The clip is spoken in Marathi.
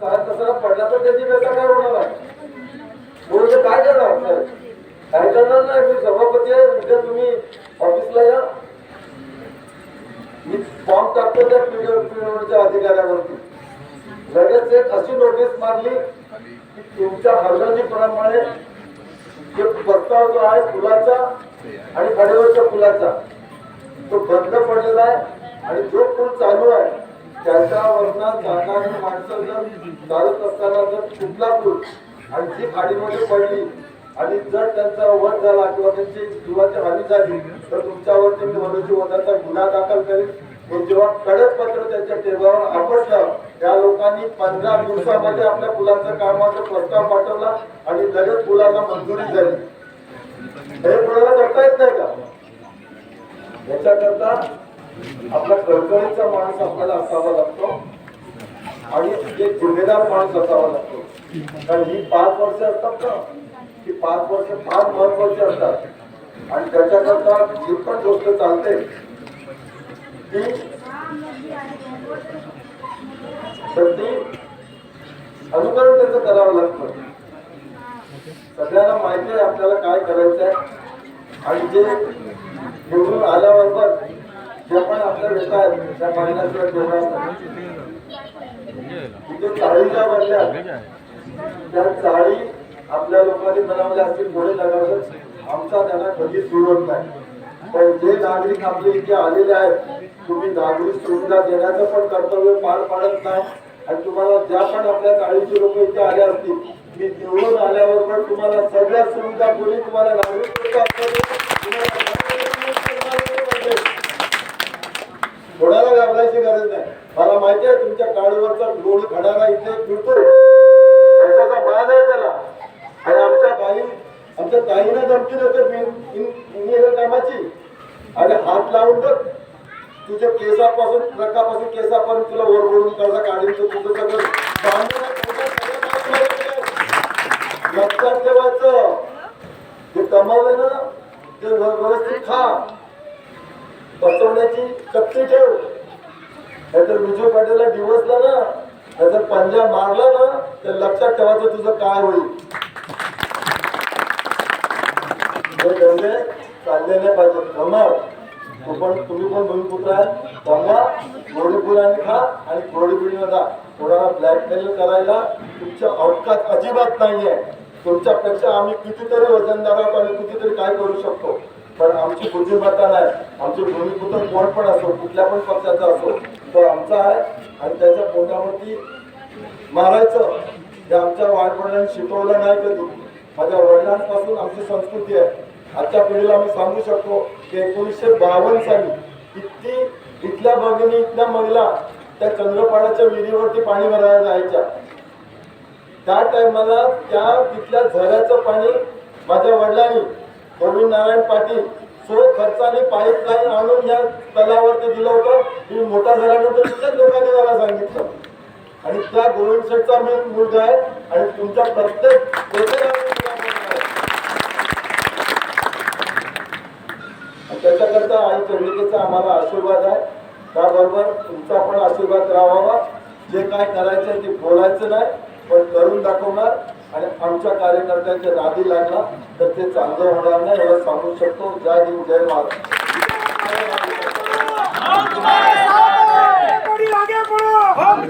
काय कचरा पडला तर त्याची व्यथा काय होणार आहे म्हणून काय करणार साहेब? काय करणार नाही. मी सभापती आहे. उद्या तुम्ही ऑफिसला या. मी फॉर्म टाकतो त्या पीडब्ल्यूडीच्या अधिकाऱ्यावरती. लगेच एक अशी नोटीस मारली की तुमच्या हरगर्जीपणामुळे जो प्रस्ताव जो आहे पुलाचा आणि कडेवरच्या फुलाचा तो बंद पडलेला आहे आणि जो पूल चालू आहे त्याच्यावरनं जाणारी माणसं जर चालत असताना जर कुठला पूल आणि जी खाडीमध्ये पडली आणि जर त्यांचा वध झाला किंवा त्यांची जीवाची हानी झाली तर तुमच्यावरती मी मनुष्य वधाचा गुन्हा दाखल करेन. जेव्हा कडक पत्र त्यांच्या टेबलावर आपटलं त्या लोकांनी पंधरा दिवसामध्ये आपल्या पुलाचं कामाचा प्रस्ताव पाठवला आणि लगेच पुलाला मंजुरी झाली हे कोणाला करता येत नाही का? याच्याकरता आपला कळकळीचा माणूस आपल्याला असावा लागतो. आणि एक जिम्मेदार माणूस असावा लागतो. कारण ही पाच वर्ष असतात ना ही पाच वर्ष फार महत्वाची असतात. आणि त्याच्याकरता जी पण गोष्ट चालते ती तर ती अनुकरण त्याचं करावं लागतं. सगळ्यांना माहिती आहे आपल्याला काय करायचं आहे आणि जे निवडून आल्याबरोबर जे पण आपल्या व्यथा आहेत त्या मांडण्याशिवाय ठेवणार चाळीच्या बनल्या त्या चाळी आपल्या लोकांनी बनवल्या असतील पुढे लगावत आमचा त्यांना कधी सुरवत नाही. पण जे नागरिक आपले इथे आलेले आहेत तुम्ही नागरिक सुविधा देण्याचं पण कर्तव्य पार पाडत नाही. आणि तुम्हाला ज्या पण आपल्या चाळीचे लोक इथे आले असतील मी निवडून पण तुम्हाला सगळ्या सुविधा पुढे तुम्हाला नागरिक सुविधा असतील. तुम्हाला कोणाला घाबरायची गरज नाही मला माहिती आहे तुमच्या काळीवरचा गोड इथे फिरतो त्याचा मान आहे त्याला. आणि आमच्या काही आमच्या ताईनं धमकी देतो कामाची. आणि हात लावून तर तुझ्या केसापासून ट्रकापासून केसापर्यंत तुला वर बोलून कर्ज काढीन तर तुझं सगळं लक्षात ठेवायचं. ते कमावलं ना? ते व्यवस्थित खा. बसवण्याची शक्ती ठेव. नाहीतर विजय पाटीलला दिवसला ना पंजा मारला ना तर लक्षात ठेवायचं तुझं काय होईल. हे चालले नाही पाहिजे कमाव पण तुम्ही पण भूमिपुत्र आहे. कमवा गोडी खा आणि गोडी जा कोणाला ब्लॅकमेल करायला तुमच्या अवकाश अजिबात नाहीये. तुमच्यापेक्षा आम्ही कितीतरी वजनदार आहोत आणि कितीतरी काय करू शकतो. पण आमची बुद्धिमत्ता नाही. आमचे भूमिपुत्र कोण पण असो कुठल्या पण पक्षाचा असो तो आमचा आहे. आणि त्याच्या पोटावरती मारायचं. हे आमच्या वाडवडिलांनी शिकवलं नाही कधी. माझ्या वडिलांपासून आमची संस्कृती आहे. आजच्या पिढीला मी सांगू शकतो की एकोणीसशे बावन्न साली किती इथल्या भगिनी इथल्या महिला त्या चंद्रपाडाच्या विहिरीवरती पाणी भरायला जायच्या. त्या टायमाला त्या तिथल्या झऱ्याचं पाणी माझ्या वडिलांनी प्रवीण नारायण पाटील सो खर्चाने पाईप लाईन आणून या तलावरती दिलं होतं. मी मोठा झाल्यानंतर तिथल्याच लोकांनी मला सांगितलं. आणि त्या गोविंद शेठचा मी मुलगा आहे आणि तुमच्या प्रत्येक आणि त्याच्याकरता आई चंडिकेचा आम्हाला आशीर्वाद आहे. त्याबरोबर तुमचा पण आशीर्वाद राहावा. जे काय करायचं आहे ते बोलायचं नाही पण करून दाखवणार. आणि आमच्या कार्यकर्त्यांच्या नादी लागला तर ते चांगलं होणार नाही एवढं सांगू शकतो. जय हिंद जय महाराज